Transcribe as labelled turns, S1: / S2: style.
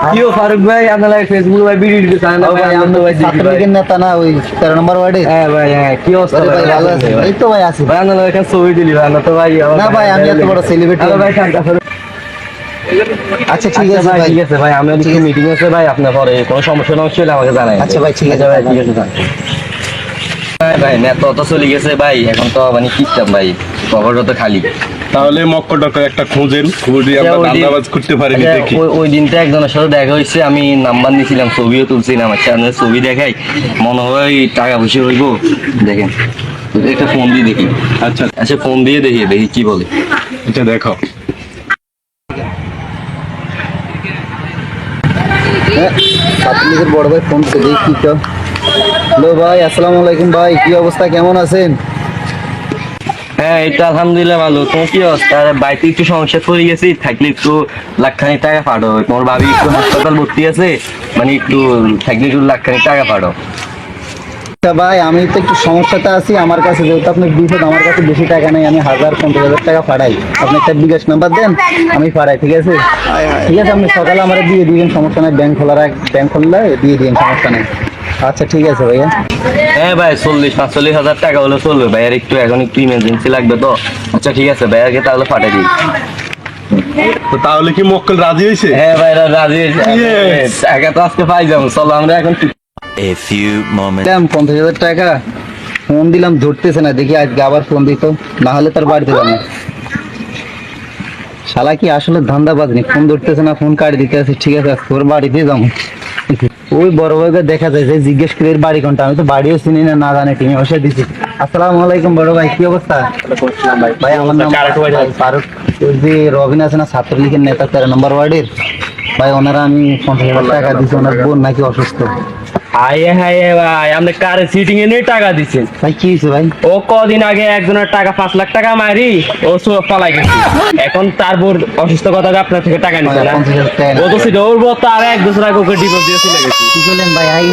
S1: ফারুক ভাই আপনার ফেসবুক ভাই ভিডিও দিতে চান না
S2: ও
S1: ভাই
S2: ভাই
S1: আমরা
S2: আমি
S1: তো
S2: তো
S1: ভাই দেখি ভাই।
S2: ছাত্রলীগের নেতা না ওই তেরো নম্বর ওয়ার্ডে।
S1: হ্যাঁ ভাই হ্যাঁ কি অবস্থা
S2: আরে ভাই? ভালো আছি এই তো ভাই আছি।
S1: ভাই আপনার এখানে ছবি দিলি ভাই আমরা তো ভাই আমার
S2: না ভাই, আমি এত বড় celebrity
S1: ভাই
S2: আচ্ছা ঠিক
S1: আচ্ছা
S2: আছে
S1: ভাই ঠিক আছে ভাই আমরা একটু মিটিং আছে ভাই আপনার পরে কোনো সমস্যা না হলে আমাকে জানাই।
S2: আচ্ছা ভাই, ঠিক আছে।
S1: ভাই ঠিক আছে ভাই। ভাই নেতা তো চলে গেছে ভাই এখন তো মানে কিস্তাম ভাই কবরটা তো খালি।
S3: তাহলে মক্ক টক্কর একটা খোঁজেন খুঁজে আমরা
S1: দিন-
S3: দান্দাবাজ করতে পারিনি
S1: আচ্ছা,
S3: দেখি।
S1: ওই- দিনটা একজনের সাথে দেখা হয়েছে আমি নাম্বার নিয়েছিলাম ছবিও তুলছিলাম আচ্ছা আপনার ছবি দেখাই মনে হয় টাকা পয়সা হইব দেখেন একটা ফোন দিয়ে দেখি।
S3: আচ্ছা।
S1: আচ্ছা ফোন দিয়ে দেখি দেখি কি বলে।
S3: এটা দেখো
S2: বড় ভাই ফোন করে দেখি তো হ্যালো ভাই আসসালামু আলাইকুম ভাই কি অবস্থা কেমন আছেন?
S1: হ্যাঁ এটা আলহামদুলিল্লাহ ভালো। তোমার কি অবস্থা? বাড়িতে একটু সমস্যা পড়ে গেছি, থাকলে একটু লাখখানি টাকা পাঠো তোমার ভাবি একটু হাসপাতাল ভর্তি আছে মানে একটু থাকলে একটু লাখখানি টাকা পাঠো
S2: আচ্ছা ভাই আমি তো একটু সমস্যাতে আছি। আমার কাছে যেহেতু আপনি দিয়েছেন আমার কাছে বেশি টাকা নেই আমি হাজার পঞ্চাশ হাজার টাকা পাঠাই আপনি একটা বিকাশ নাম্বার দেন আমি পাঠাই ঠিক আছে? ঠিক আছে আপনি সকালে আমার দিয়ে দিবেন সমস্যা নেই ব্যাংক খোলার ব্যাংক খুললে দিয়ে দিন সমস্যা নেই। আচ্ছা ঠিক আছে ভাইয়া।
S1: হ্যাঁ ভাই চল্লিশ পাঁচচল্লিশ হাজার টাকা হলে চলবে। ভাইয়ের একটু এখন একটু ইমার্জেন্সি লাগবে তো। আচ্ছা ঠিক আছে ভাইয়াকে তাহলে পাঠিয়ে দিই।
S3: তো তাহলে কি মক্কেল রাজি হয়েছে
S1: হ্যাঁ ভাই রাজি
S3: হয়েছে
S1: টাকা তো আজকে পাই যাব। চলো আমরা এখন
S4: A few moments.
S2: দাম পঞ্চাশ হাজার টাকা। ফোন দিলাম, ধরতেছে না। দেখি আজকে আবার ফোন দিত। না হলে তার শালা কি আসলে ফোন ধরতেছে না, ফোন দিতে আছে। ঠিক আছে যাব। ওই বড় ভাইকে দেখা যায় যে জিজ্ঞেস করে বাড়ি কোনটা? আমি তো বাড়িও চিনি না না জানি তুমি দিছি। আসসালামু আলাইকুম বড় ভাই, কি অবস্থা? ভাই, আমার নাম ফারুক। যে রবিন আছে না, ছাত্রলীগের নেতা, তেরো নম্বর ওয়ার্ডের। ভাই, ওনারা আমি পঞ্চাশ হাজার টাকা দিচ্ছি ওনার বোন নাকি অসুস্থ।
S5: হাইয়ে হাইয়ে ভাই আপনি কারে সিটিং এ নিয়ে টাকা দিচ্ছেন
S2: ভাই কি হয়েছে ভাই?
S5: ও কদিন আগে একজনের টাকা পাঁচ লাখ টাকা মারি ও সব পালাই গেছে। এখন তারপর অসুস্থ কথা আপনার থেকে টাকা নিতে না। ও তো ছিল ওর আর এক বছর আগে ওকে ডিভোর্স দিয়ে চলে গেছে।
S2: কি করলেন ভাই? হাই।